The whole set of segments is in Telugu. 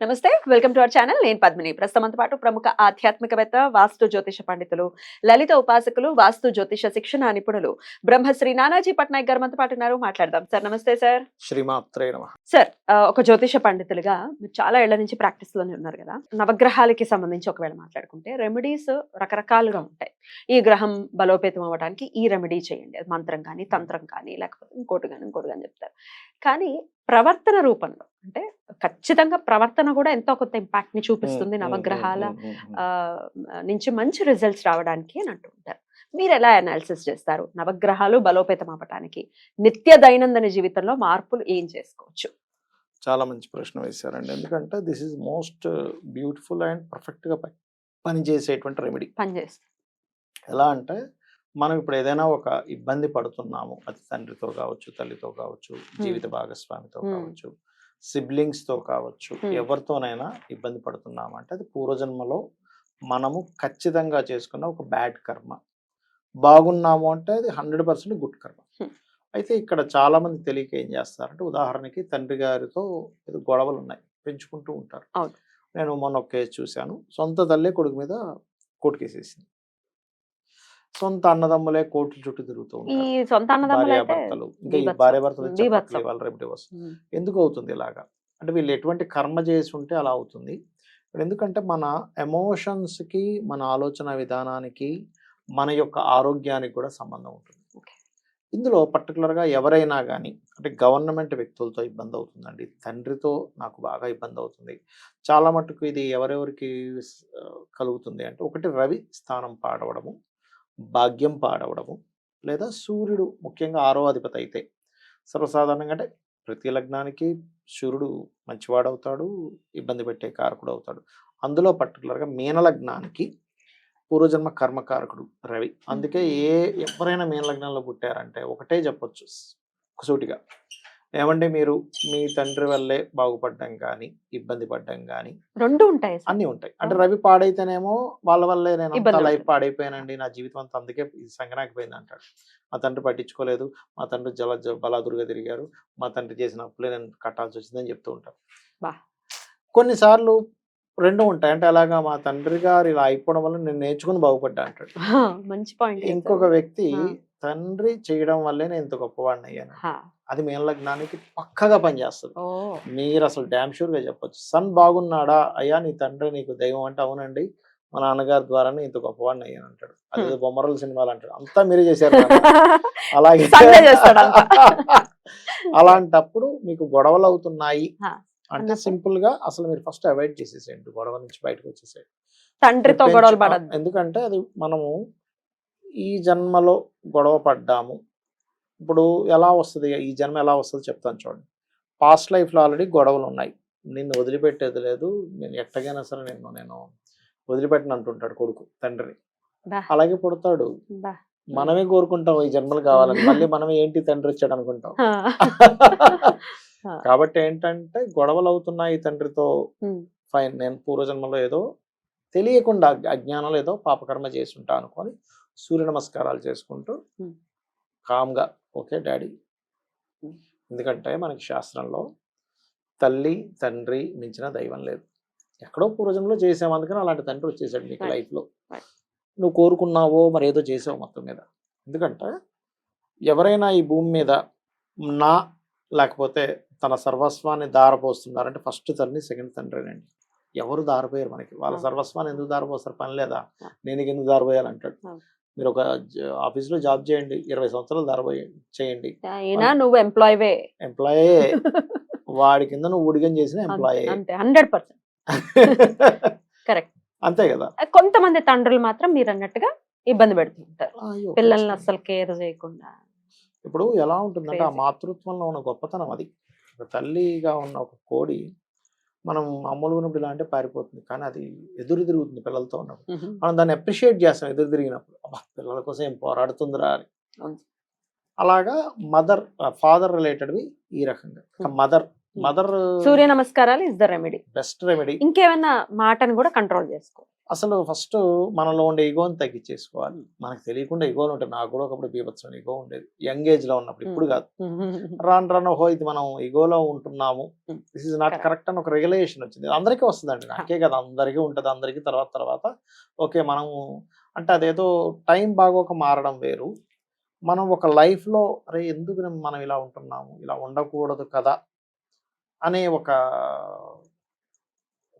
నమస్తే వెల్కమ్ టు అవర్ ఛానల్. నేను పద్మిని. ప్రస్తుతంతో పాటు ప్రముఖ ఆధ్యాత్మికవేత్త వాస్తు జ్యోతిష పండితులు లలిత ఉపాసకులు వాస్తు జ్యోతిష శిక్షణ నిపుణులు బ్రహ్మశ్రీ నానాజీ పట్నాయక్ గారు మనతో పాటు ఉన్నారు. మాట్లాడదాం. సార్ నమస్తే సార్. శ్రీమాత్రే నమ. సార్ ఒక జ్యోతిష పండితులుగా మీరు చాలా ఏళ్ళ నుంచి ప్రాక్టీస్లోనే ఉన్నారు కదా. నవగ్రహాలకి సంబంధించి ఒకవేళ మాట్లాడుకుంటే రెమెడీస్ రకరకాలుగా ఉంటాయి. ఈ గ్రహం బలోపేతం అవ్వడానికి ఈ రెమెడీ చేయండి. మంత్రం కానీ తంత్రం కానీ లేకపోతే ఇంకోటి కానీ ఇంకోటి కానీ చెప్తారు. కానీ ప్రవర్తన రూపంలో. అంటే ఖచ్చితంగా ప్రవర్తన కూడా ఎంతో కొంత ఇంపాక్ట్ని చూపిస్తుంది నవగ్రహాల నుంచి మంచి రిజల్ట్స్ రావడానికి అని అంటూ ఉంటారు. మీరు ఎలా అనాలిసిస్ చేస్తారు? నవగ్రహాలు బలోపేతం అవ్వడానికి నిత్య దైనందిన జీవితంలో మార్పులు ఏం చేసుకోవచ్చు? చాలా మంచి ప్రశ్న వేశారండి. ఎందుకంటే this is most beautiful and పర్ఫెక్ట్గా పని పనిచేసేటువంటి రెమెడీ పనిచేస్తుంది. ఎలా అంటే మనం ఇప్పుడు ఏదైనా ఒక ఇబ్బంది పడుతున్నాము అది తండ్రితో కావచ్చు తల్లితో కావచ్చు జీవిత భాగస్వామితో. కావచ్చు సిబ్లింగ్స్తో కావచ్చు. ఎవరితోనైనా ఇబ్బంది పడుతున్నాము అంటే అది పూర్వజన్మలో మనము ఖచ్చితంగా చేసుకున్న ఒక బ్యాడ్ కర్మ బాగున్నాము అంటే అది హండ్రెడ్ పర్సెంట్ గుడ్ కర్మ. అయితే ఇక్కడ చాలా మంది తెలియక ఏం చేస్తారంటే ఉదాహరణకి తండ్రి గారితో ఏదో గొడవలు ఉన్నాయి పెంచుకుంటూ ఉంటారు. నేను మొన్న ఒక కేసు చూశాను సొంత తల్లే కొడుకు మీద కోర్టు కేసేసింది సొంత అన్నదమ్ములే కోర్టుల చుట్టూ తిరుగుతూ ఈ ఉంటారు. సొంత అన్నదమ్ములు ఇంకా ఈ ఎందుకు అవుతుంది ఇలాగా? అంటే వీళ్ళు ఎటువంటి కర్మ చేసి ఉంటే అలా అవుతుంది. ఇప్పుడు ఎందుకంటే మన ఎమోషన్స్కి మన ఆలోచన విధానానికి మన యొక్క ఆరోగ్యానికి కూడా సంబంధం ఉంటుంది. ఇందులో particular గా ఎవరైనా కానీ అంటే గవర్నమెంట్ వ్యక్తులతో ఇబ్బంది అవుతుందండి. తండ్రితో నాకు బాగా ఇబ్బంది అవుతుంది. చాలా మటుకు ఇది ఎవరెవరికి కలుగుతుంది అంటే ఒకటి రవి స్థానం పాడవడము భాగ్యం పాడవడము లేదా సూర్యుడు ముఖ్యంగా ఆరో అధిపతి అయితే సర్వసాధారణంగా అంటే ప్రతి లగ్నానికి సూర్యుడు మంచివాడవుతాడు ఇబ్బంది పెట్టే కారకుడు అవుతాడు. అందులో పర్టికులర్గా మీన లగ్నానికి పూర్వజన్మ కర్మకారకుడు రవి. అందుకే ఏ ఎవరైనా మీన లగ్నంలో పుట్టారంటే ఒకటే చెప్పొచ్చు సూటిగా. ఏమంటే మీరు? మీ తండ్రి వల్లే బాగుపడ్డం కానీ ఇబ్బంది పడ్డం కానీ రెండు ఉంటాయి. అన్నీ ఉంటాయి. అంటే రవి పాడైతేనేమో వాళ్ళ వల్లే నేను లైఫ్. పాడైపోయానండి. నా జీవితం అంతా అందుకే ఇది సంగనాకపోయింది అంటాడు. మా తండ్రి పట్టించుకోలేదు. మా తండ్రి జల బలాదురుగా తిరిగారు. మా తండ్రి చేసిన అప్పులే నేను కట్టాల్సి వచ్చిందని చెప్తూ ఉంటారు. బా. కొన్నిసార్లు రెండు ఉంటాయి. అంటే అలాగా మా తండ్రి గారు ఇలా అయిపోవడం వల్ల నేను నేర్చుకుని బాగుపడ్డా అంటాడు. మంచి పాయింట్ ఇంకొక వ్యక్తి. తండ్రి చేయడం వల్లే నేను ఇంత గొప్పవాడిని అయ్యాను అది మీ లగ్నానికి పక్కగా పనిచేస్తుంది. మీరు అసలు డ్యామ్ షూర్గా చెప్పొచ్చు. సన్ బాగున్నాడా? అయ్యా నీ తండ్రి నీకు దైవం అంటే అవునండి. మా నాన్నగారి ద్వారానే ఇంత గొప్పవాడిని అయ్యాను అంటాడు. అది. బొమ్మరల సినిమాలు అంటాడు. అంతా మీరే చేశారు. అలాగే. అలాంటప్పుడు మీకు గొడవలు అవుతున్నాయి అంటే? సింపుల్గా అసలు మీరు ఫస్ట్ అవాయిడ్ చేసేసేయండి. గొడవ నుంచి బయటకు వచ్చేసేయండి. తండ్రితో గొడవలు ఎందుకంటే అది మనము ఈ జన్మలో గొడవ పడ్డాము. ఇప్పుడు ఎలా వస్తుంది? ఈ జన్మ ఎలా వస్తుంది చెప్తాను చూడండి. పాస్ట్ లైఫ్లో ఆల్రెడీ గొడవలు ఉన్నాయి. నిన్ను వదిలిపెట్టేది లేదు. నేను ఎట్టగైనా సరే నేను నేను వదిలిపెట్టను అంటుంటాడు కొడుకు తండ్రిని. అలాగే పుడతాడు. మనమే కోరుకుంటాం ఈ జన్మలు కావాలని. మళ్ళీ మనమే ఏంటి తండ్రి వచ్చాడు అనుకుంటాం. కాబట్టి ఏంటంటే గొడవలు అవుతున్నాయి తండ్రితో. ఫైన్ నేను పూర్వజన్మలో ఏదో తెలియకుండా అజ్ఞ- అజ్ఞానంలో ఏదో పాపకర్మ చేసి ఉంటా అనుకొని సూర్య నమస్కారాలు చేసుకుంటూ. కామ్గా ఓకే డాడీ. ఎందుకంటే మనకి శాస్త్రంలో తల్లి తండ్రి మించిన దైవం లేదు ఎక్కడో పూర్వజన్మలో చేసాం అందుకని అలాంటి తండ్రి వచ్చేసాడు నీకు. లైఫ్లో. నువ్వు కోరుకున్నావో మరి ఏదో చేసావు మొత్తం మీద ఎందుకంటే ఎవరైనా ఈ భూమి మీద నా లేకపోతే తన సర్వస్వాన్ని దారపోస్తున్నారంటే ఫస్ట్ తండ్రి సెకండ్ తండ్రినండి ఎవరు దారిపోయారు మనకి వాళ్ళ. సర్వస్వాన్ని ఎందుకు దారిపోస్తారు పని లేదా. నేను ఎందుకు దారిపోయాలంటాడు. మీరు ఒక జ- ఆఫీస్లో జాబ్ చేయండి. ఇరవై సంవత్సరాలు దారిపోయి చేయండి. అయినా నువ్వు ఎంప్లాయీవే. ఎంప్లాయే వాడి కింద నువ్వు ఊడిగం చేసిన ఎంప్లాయే హండ్రెడ్ పర్సెంట్. Correct. అంతే కదా. కొంతమంది తండ్రులు మాత్రం మీరు అన్నట్టుగా ఇబ్బంది పెడుతుంటారు. పిల్లల్ని. అసలు కేర్ చేయకుండా. ఇప్పుడు ఎలా ఉంటుందంటే ఆ. మాతృత్వంలో ఉన్న గొప్పతనం అది. తల్లిగా ఉన్న ఒక కోడి మనం అమ్మలు ఉన్నప్పుడు ఇలా అంటే పారిపోతుంది కానీ అది ఎదురు తిరుగుతుంది పిల్లలతో ఉన్నప్పుడు. మనం దాన్ని అప్రిషియేట్ చేస్తాం ఎదురు తిరిగినప్పుడు అబ్బా పిల్లల కోసం ఏం పోరాడుతుందిరా అని. అలాగా మదర్ ఫాదర్ రిలేటెడ్వి ఈ రకంగా. మదర్ మదర్ సూర్య నమస్కారాలు is the remedy best remedy ఇంకేమైనా మాటను కూడా కంట్రోల్ చేసుకో. అసలు ఫస్ట్ మనలో ఉండే ఈగోని తగ్గించేసుకోవాలి. మనకు తెలియకుండా ఈగోలు ఉంటాయి. నాకు కూడా ఒకప్పుడు బీభత్సం ఈగో ఉండేది. యంగ్ ఏజ్లో ఉన్నప్పుడు ఇప్పుడు కాదు. రాను రాను హో ఇది మనం ఈగోలో ఉంటున్నాము. Hmm. This is not. Correct అని ఒక రెగ్యులేషన్ వచ్చింది. అందరికీ వస్తుందండి. నాకే కదా. అందరికీ ఉంటుంది. అందరికీ తర్వాత తర్వాత. ఓకే మనము అంటే అదేదో టైం బాగోక మారడం వేరు. మనం ఒక life లో అరే ఎందుకు మనం ఇలా ఉంటున్నాము? ఇలా ఉండకూడదు కదా. అనే ఒక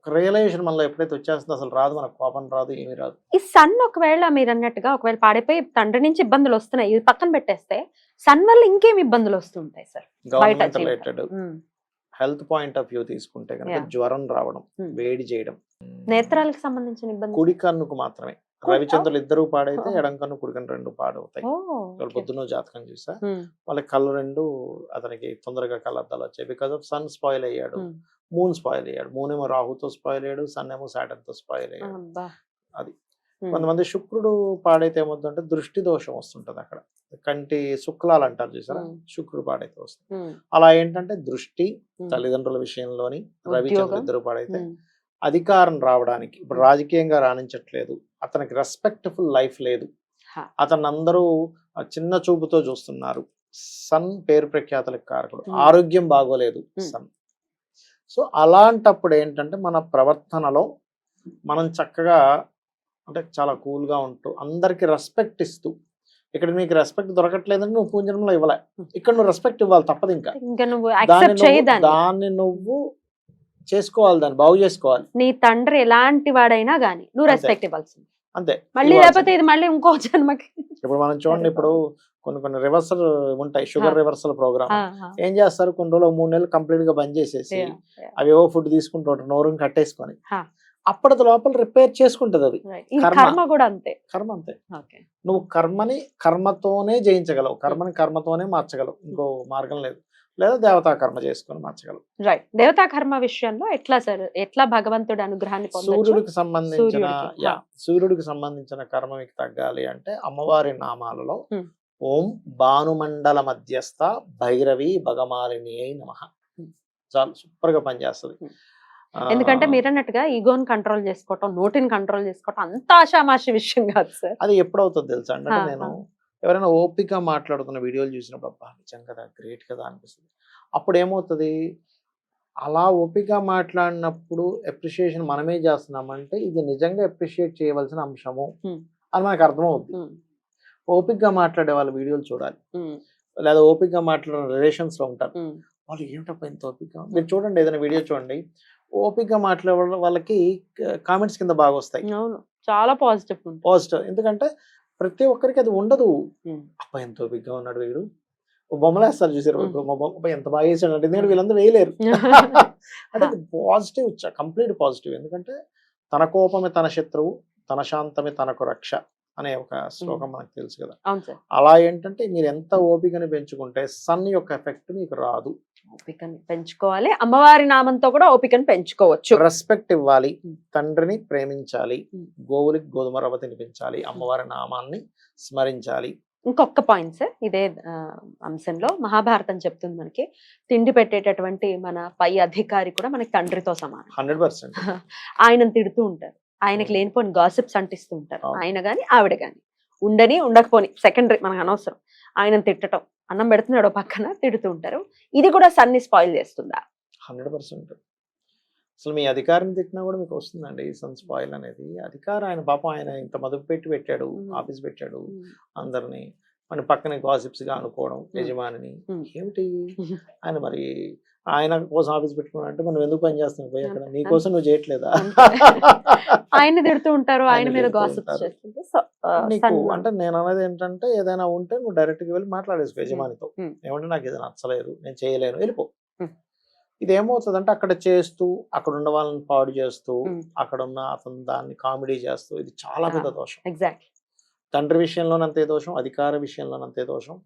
రియలైజేషన్ మనలో ఎప్పుడైతే వచ్చేస్తుందో అసలు రాదు మనకు కోపం రాదు ఏమీ రాదు ఈ సన్ ఒకవేళ మీరు అన్నట్టుగా ఒకవేళ పాడైపోయి తండ్రి నుంచి ఇబ్బందులు వస్తున్నాయి ఇది పక్కన పెట్టేస్తే సన్ వల్ల ఇంకేం ఇబ్బందులు వస్తుంటాయి sir government. Related health point of view తీసుకుంటే కనుక. జ్వరం రావడం. వేడి చేయడం నేత్రాలకు సంబంధించిన ఇబ్బంది కుడి కన్నుకు మాత్రమే రవిచంద్రులు ఇద్దరు పాడైతే. ఎడం కన్ను కుడి కన్ను రెండు పాడవుతాయి వాళ్ళు. పొద్దున్న జాతకం చూసా వాళ్ళ కళ్ళు రెండు అతనికి తొందరగా కళ్ళద్దాలు వచ్చాయి బికాస్ ఆఫ్ సన్ స్పాయిల్ అయ్యాడు. మూన్ స్పాయిల్ అయ్యాడు మూన్ ఏమో రాహుతో స్పాయిల్ అయ్యాడు సన్ ఏమో తో స్పాయిల్ అయ్యాడు. అది. కొంతమంది శుక్రుడు పాడైతే ఏమవుతుందంటే దృష్టి దోషం వస్తుంటది అక్కడ కంటి శుక్లాలు అంటారు చూసారా. శుక్రుడు పాడైతే వస్తుంది అలా ఏంటంటే దృష్టి తల్లిదండ్రుల విషయంలోని రవిచంద్రులు ఉద్యోగం. ఇద్దరు పాడైతే. అధికారం రావడానికి. ఇప్పుడు రాజకీయంగా రాణించట్లేదు. అతనికి రెస్పెక్ట్ఫుల్ లైఫ్ లేదు. అతను అందరూ చిన్న చూపుతో చూస్తున్నారు. సన్ పేరు ప్రఖ్యాతులకు కారకుడు. ఆరోగ్యం బాగోలేదు. సన్. సో అలాంటప్పుడు ఏంటంటే మన ప్రవర్తనలో మనం చక్కగా అంటే చాలా కూల్గా ఉంటూ అందరికి రెస్పెక్ట్ ఇస్తూ ఇక్కడ నీకు రెస్పెక్ట్ దొరకట్లేదని నువ్వు పూంజనంలో ఇవ్వలే. ఇక్కడ నువ్వు రెస్పెక్ట్ ఇవ్వాలి తప్పదు ఇంకా. దాన్ని నువ్వు చేసుకోవాలి దాన్ని బాగు చేసుకోవాలి నీ తండ్రి ఎలాంటి వాడైనా గానీ నువ్వు. రెస్పెక్ట్ ఇవ్వాల్సింది అంతే మళ్ళీ. లేకపోతే ఇది మళ్ళీ ఇంకో జన్మకి ఇప్పుడు మనం చూడండి. ఇప్పుడు కొన్ని కొన్ని రివర్సల్ ఉంటాయి షుగర్. Reversal programme. ఏం చేస్తారు కొన్ని రోజులు మూడు నెలలు కంప్లీట్గా బంద్ చేసేసి. అవి ఏవో ఫుడ్ తీసుకుంటుంటారు నోరుని కట్టేసుకొని. అప్పటి లోపల రిపేర్ చేసుకుంటది అది కర్మ. కూడా అంతే కర్మ అంతే నువ్వు కర్మని కర్మతోనే జయించగలవు కర్మని కర్మతోనే మార్చగలవు ఇంకో మార్గం లేదు లేదా దేవతా కర్మ చేసుకొని మార్చగలవు రైట్ దేవతా కర్మ విషయంలో ఎట్లా సార్? ఎట్లా భగవంతుడి అనుగ్రహాన్ని సూర్యుడికి సంబంధించిన సూర్యుడికి, యా సూర్యుడికి సంబంధించిన కర్మ మీకు తగ్గాలి అంటే అమ్మవారి నామాలలో. ఓం భానుమండల మధ్యస్థ భైరవి భగమాలిని అయి నమ. చాలా సూపర్గా పనిచేస్తుంది ఎందుకంటే మీరు అన్నట్టుగా ఈగోని కంట్రోల్ చేసుకోవటం నోటిని కంట్రోల్ చేసుకోవటం అంత ఆషామాషి విషయం కాదు సార్. అది ఎప్పుడవుతుంది తెలుసా అంటే నేను. ఎవరైనా ఓపిక మాట్లాడుతున్న వీడియోలు చూసినప్పుడు అబ్బా నిజం కదా గ్రేట్ కదా అనిపిస్తుంది. అప్పుడు ఏమవుతుంది అలా ఓపిక మాట్లాడినప్పుడు అప్రిషియేషన్ మనమే చేస్తున్నామంటే ఇది నిజంగా అప్రిషియేట్ చేయవలసిన అంశము. అని మనకు అర్థమవుతుంది ఓపికగా మాట్లాడే వాళ్ళ వీడియోలు చూడాలి. లేదా ఓపికగా మాట్లాడే రిలేషన్స్లో ఉంటారు. వాళ్ళు ఏమిటప్ప ఇంత ఓపిక మీరు చూడండి ఏదైనా వీడియో చూడండి. ఓపికగా మాట్లాడే వాళ్ళకి కామెంట్స్ కింద బాగా వస్తాయి. అవును. చాలా పాజిటివ్ పాజిటివ్. ఎందుకంటే ప్రతి ఒక్కరికి అది ఉండదు. అబ్బా ఎంత ఓపికగా ఉన్నాడు వీడు. ఓ బొమ్మలు వేస్తారు చూసారు మా బొమ్మ ఎంత బాగా వేసాడు అంటే ఎందుకంటే వీళ్ళందరూ వేయలేరు. అంటే పాజిటివ్ కంప్లీట్ పాజిటివ్. ఎందుకంటే తన కోపమే తన శత్రువు తన శాంతమే తనకు రక్ష అనే ఒక శ్లోకం మనకు తెలుసు కదా. అలా ఏంటంటే మీరు ఎంత ఓపికని పెంచుకుంటే సన్ యొక్క ఎఫెక్ట్ మీకు రాదు. ఓపికని పెంచుకోవాలి. అమ్మవారి నామంతో కూడా ఓపికని పెంచుకోవచ్చు. రెస్పెక్ట్ ఇవ్వాలి. తండ్రిని ప్రేమించాలి. గోవులకి గోధుమ రవ్వ తినిపించాలి. అమ్మవారి నామాన్ని స్మరించాలి. ఇంకొక పాయింట్ సార్ ఇదే అంశంలో మహాభారతం చెప్తుంది మనకి. తిండి పెట్టేటటువంటి మన పై అధికారి కూడా మనకి తండ్రితో సమానం. Hundred percent. ఆయనను తిడుతూ ఉంటారు. ఆయనకి లేనిపోని గాసిప్స్ అంటిస్తూ ఉంటారు. ఆయన గాని ఆవిడ గాని. ఉండని ఉండకపోని. సెకండరీ మనకు అనవసరం. ఆయనను తిట్టడం అన్నం పెడుతున్నాడు పక్కన తిడుతూ ఉంటారు ఇది కూడా సన్ని స్పాయిల్ చేస్తుందా హండ్రెడ్ పర్సెంట్ అసలు మీ అధికారిని తిట్టినా కూడా మీకు వస్తుందండి సన్ స్పాయిల్ అనేది అధికారం ఆయన పాపం ఆయన ఇంత మదుపు పెట్టి పెట్టాడు. ఆఫీస్ పెట్టాడు అందరిని మన పక్కన గాసిప్స్గా అనుకోవడం. యజమానిని. ఏమిటి. ఆయన మరి ఆయన కోసం ఆఫీస్ పెట్టుకున్నా అంటే మనం ఎందుకు పని చేస్తున్నాం పోయి అక్కడ. నీ కోసం నువ్వు చేయట్లేదా ఆయన తిడుతూ ఉంటారు ఆయన మీద గాసిప్స్. చేస్తుంటే సో, అంటే నేను అనేది ఏంటంటే ఏదైనా ఉంటే నువ్వు డైరెక్ట్గా వెళ్ళి మాట్లాడేసుకో యజమానితో. ఏమంటే నాకు ఇది నచ్చలేదు నేను చేయలేను వెళ్ళిపో. మ్మ్. ఇది ఏమవుతుందంటే అక్కడ చేస్తూ అక్కడ ఉన్న వాళ్ళని పాడు చేస్తూ. అక్కడ ఉన్న అతను దాన్ని కామెడీ చేస్తూ ఇది చాలా పెద్ద. దోషం. ఎగ్జాక్ట్ తండ్రి విషయంలోనంతే దోషం అధికార విషయంలోనంతే దోషం.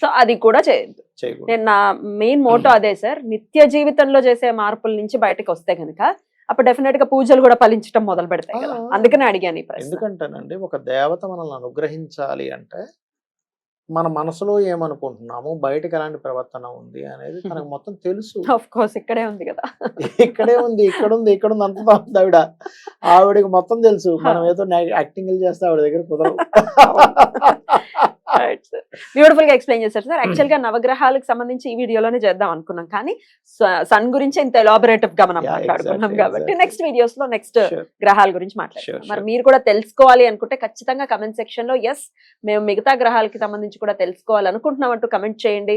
సో అది కూడా చేయొద్దు. నేను నా మెయిన్ మోటో అదే సార్ నిత్య జీవితంలో చేసే మార్పుల నుంచి బయటకు వస్తే కనుక అప్పుడు డెఫినెట్గా పూజలు కూడా ఫలించడం మొదలు పెడతాయి కదా. అందుకనే అడిగాను ఈ ప్రశ్న. ఎందుకంటేనండి ఒక దేవత మనల్ని అనుగ్రహించాలి అంటే మన మనసులో ఏమనుకుంటున్నాము బయటకు ఎలాంటి ప్రవర్తన ఉంది అనేది తనకు మొత్తం తెలుసు. ఆఫ్ కోర్స్ ఇక్కడే ఉంది కదా. ఇక్కడే ఉంది ఇక్కడ ఉంది ఇక్కడ ఉంది అంత బాగుంది ఆవిడ. ఆవిడకి మొత్తం తెలుసు. మనం ఏదో యాక్టింగ్ చేస్తే ఆవిడ దగ్గర కుదరవు. బ్యూటిఫుల్గా ఎక్స్ప్లెయిన్ చేశారు సార్ యాక్చువల్గా నవగ్రహాలకు సంబంధించి ఈ వీడియోలోనే చేద్దాం అనుకున్నాం కానీ సన్ గురించి ఇంత ఎలాబరేటివ్గా మనం మాట్లాడుకున్నాం కాబట్టి. నెక్స్ట్ వీడియోస్లో నెక్స్ట్. గ్రహాల గురించి మాట్లాడుతున్నాం మరి. మీరు కూడా తెలుసుకోవాలి అనుకుంటే ఖచ్చితంగా కమెంట్ సెక్షన్లో ఎస్ మేము మిగతా గ్రహాలకి సంబంధించి కూడా తెలుసుకోవాలి అనుకుంటున్నాం అంటూ కమెంట్ చేయండి